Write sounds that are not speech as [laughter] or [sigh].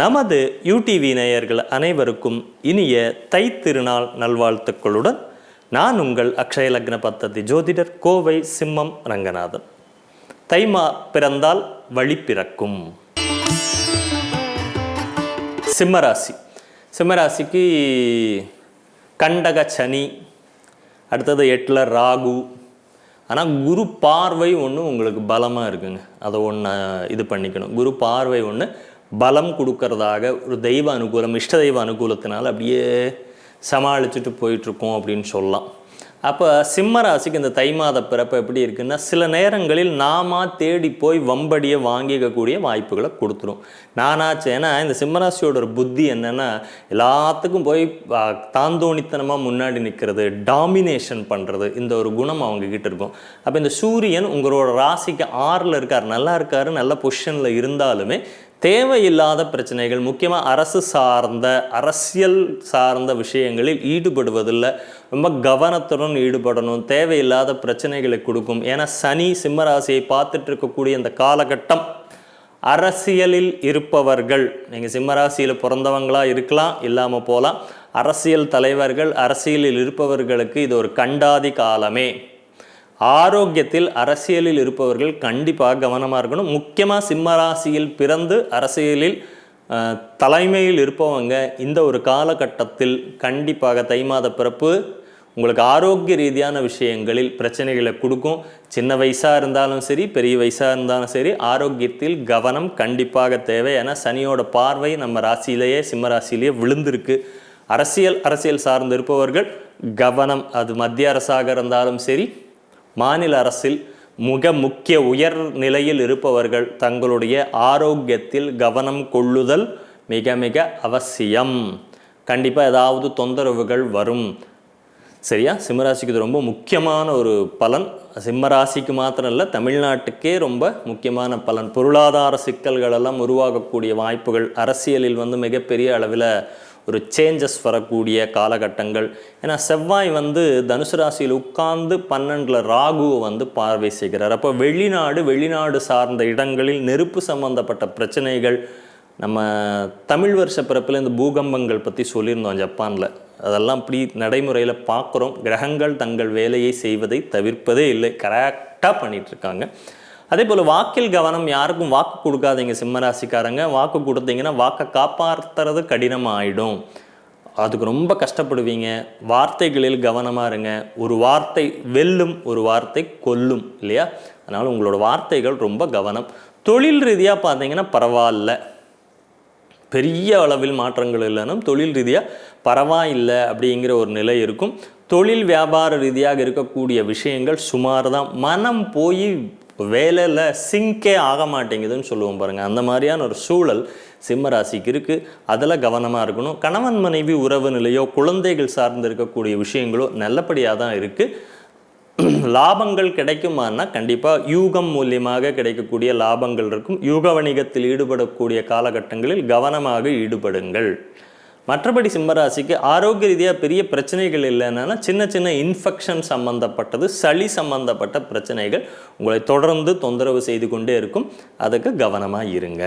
நமது யூடிவி நேயர்கள் அனைவருக்கும் இனிய தை திருநாள் நல்வாழ்த்துக்களுடன் நான் உங்கள் அக்ஷய லக்ன பத்ததி ஜோதிடர் கோவை சிம்மம் ரங்கநாதன். தைமா பிறந்தால் வழி பிறக்கும். சிம்மராசி. சிம்மராசிக்கு கண்டக சனி அடுத்தது எட்டில் ராகு. ஆனால் குரு பார்வை ஒன்று உங்களுக்கு பலமாக இருக்குங்க. அதை ஒன்று இது பண்ணிக்கணும். குரு பார்வை ஒன்று பலம் கொடுக்கறதாக ஒரு தெய்வ அனுகூலம் இஷ்ட தெய்வ அனுகூலத்தினால் அப்படியே சமாளிச்சுட்டு போயிட்டுருக்கோம் அப்படின்னு சொல்லலாம். அப்போ சிம்ம ராசிக்கு இந்த தை மாத பிறப்பு எப்படி இருக்குன்னா சில நேரங்களில் நாம தேடி போய் வம்படியை வாங்கிக்கக்கூடிய வாய்ப்புகளை கொடுத்துரும். நானாச்சு ஏன்னா இந்த சிம்மராசியோட ஒரு புத்தி என்னென்னா எல்லாத்துக்கும் போய் தாந்தோணித்தனமாக முன்னாடி நிற்கிறது டாமினேஷன் பண்ணுறது இந்த ஒரு குணம் அவங்க கிட்ட இருக்கும். அப்போ இந்த சூரியன் உங்களோட ராசிக்கு ஆறில் இருக்கார் நல்லா இருக்கார் நல்ல பொசிஷனில் இருந்தாலுமே தேவையில்லாத பிரச்சனைகள் முக்கியமாக அரசு சார்ந்த அரசியல் சார்ந்த விஷயங்களில் ஈடுபடுவதில் ரொம்ப கவனத்துடன் ஈடுபடணும். தேவையில்லாத பிரச்சனைகளை கொடுக்கும். ஏன்னா சனி சிம்மராசியை பார்த்துட்டு இருக்கக்கூடிய இந்த காலகட்டம் அரசியலில் இருப்பவர்கள் நீங்கள் சிம்மராசியில் பிறந்தவங்களாக இருக்கலாம் இல்லாமல் போகலாம். அரசியல் தலைவர்கள் அரசியலில் இருப்பவர்களுக்கு இது ஒரு கண்டாதி காலமே. ஆரோக்கியத்தில் அரசியலில் இருப்பவர்கள் கண்டிப்பாக கவனமாக இருக்கணும். முக்கியமாக சிம்மராசியில் பிறந்து அரசியலில் தலைமையில் இருப்பவங்க இந்த ஒரு காலகட்டத்தில் கண்டிப்பாக தை மாத பிறப்பு உங்களுக்கு ஆரோக்கிய ரீதியான விஷயங்களில் பிரச்சனைகளை கொடுக்கும். சின்ன வயசாக இருந்தாலும் சரி பெரிய வயசாக இருந்தாலும் சரி ஆரோக்கியத்தில் கவனம் கண்டிப்பாக தேவை. ஏன்னா சனியோட பார்வை நம்ம ராசியிலேயே சிம்ம ராசியிலேயே விழுந்திருக்கு. அரசியல் அரசியல் சார்ந்து இருப்பவர்கள் கவனம் அது மத்திய அரசாக இருந்தாலும் சரி மாநில அரசில் மிக முக்கிய உயர் நிலையில் இருப்பவர்கள் தங்களுடைய ஆரோக்கியத்தில் கவனம் கொள்ளுதல் மிக மிக அவசியம். கண்டிப்பாக ஏதாவது தொந்தரவுகள் வரும். சரியா? சிம்மராசிக்கு இது ரொம்ப முக்கியமான ஒரு பலன். சிம்மராசிக்கு மாத்திரம் இல்லை தமிழ்நாட்டுக்கே ரொம்ப முக்கியமான பலன். பொருளாதார சிக்கல்கள் எல்லாம் உருவாகக்கூடிய வாய்ப்புகள் அரசியலில் வந்து மிகப்பெரிய அளவில் ஒரு சேஞ்சஸ் வரக்கூடிய காலகட்டங்கள். ஏன்னா செவ்வாய் வந்து தனுசு ராசியில் உட்கார்ந்து பன்னெண்டில் ராகுவை வந்து பார்வை செய்கிறார். அப்போ வெளிநாடு வெளிநாடு சார்ந்த இடங்களில் நெருப்பு சம்பந்தப்பட்ட பிரச்சனைகள் நம்ம தமிழ் வருஷ பிறப்பில் இந்த பூகம்பங்கள் பற்றி சொல்லியிருந்தோம் ஜப்பானில். அதெல்லாம் இப்படி நடைமுறையில் பார்க்குறோம். கிரகங்கள் தங்கள் வேலையை செய்வதை தவிர்ப்பதே இல்லை. கரெக்டாக பண்ணிகிட்ருக்காங்க இருக்காங்க. அதே போல் வாக்கில் கவனம் யாருக்கும் வாக்கு கொடுக்காதீங்க சிம்மராசிக்காரங்க. வாக்கு கொடுத்தீங்கன்னா வாக்கை காப்பாற்றுறது கடினமாயிடும். அதுக்கு ரொம்ப கஷ்டப்படுவீங்க. வார்த்தைகளில் கவனமாக இருங்க. ஒரு வார்த்தை வெல்லும் ஒரு வார்த்தை கொல்லும் இல்லையா? அதனால் உங்களோட வார்த்தைகள் ரொம்ப கவனம். தொழில் ரீதியாக பார்த்தீங்கன்னா பரவாயில்ல. பெரிய அளவில் மாற்றங்கள் இல்லைனும் தொழில் ரீதியாக பரவாயில்லை அப்படிங்கிற ஒரு நிலை இருக்கும். தொழில் வியாபார ரீதியாக இருக்கக்கூடிய விஷயங்கள் சுமார் தான். மனம் போய் வேலையில் சிங்கே ஆக மாட்டேங்குதுன்னு சொல்லுவோம் பாருங்கள் அந்த மாதிரியான ஒரு சூழல் சிம்ம ராசிக்கு இருக்குது அதில் கவனமாக இருக்கணும். கணவன் மனைவி உறவு நிலையோ குழந்தைகள் சார்ந்து இருக்கக்கூடிய விஷயங்களோ நல்லபடியாக தான் இருக்குது [clears throat] லாபங்கள் கிடைக்குமானா கண்டிப்பாக யூகம் மூலியமாக கிடைக்கக்கூடிய லாபங்கள் இருக்கும். யூக வணிகத்தில் ஈடுபடக்கூடிய காலகட்டங்களில் கவனமாக ஈடுபடுங்கள். மற்றபடி சிம்மராசிக்கு ஆரோக்கிய ரீதியாக பெரிய பிரச்சனைகள் இல்லைன்னா சின்ன சின்ன இன்ஃபெக்ஷன் சம்பந்தப்பட்டது சளி சம்பந்தப்பட்ட பிரச்சனைகள் உங்களை தொடர்ந்து தொந்தரவு செய்து கொண்டே இருக்கும். அதுக்கு கவனமாக இருங்க.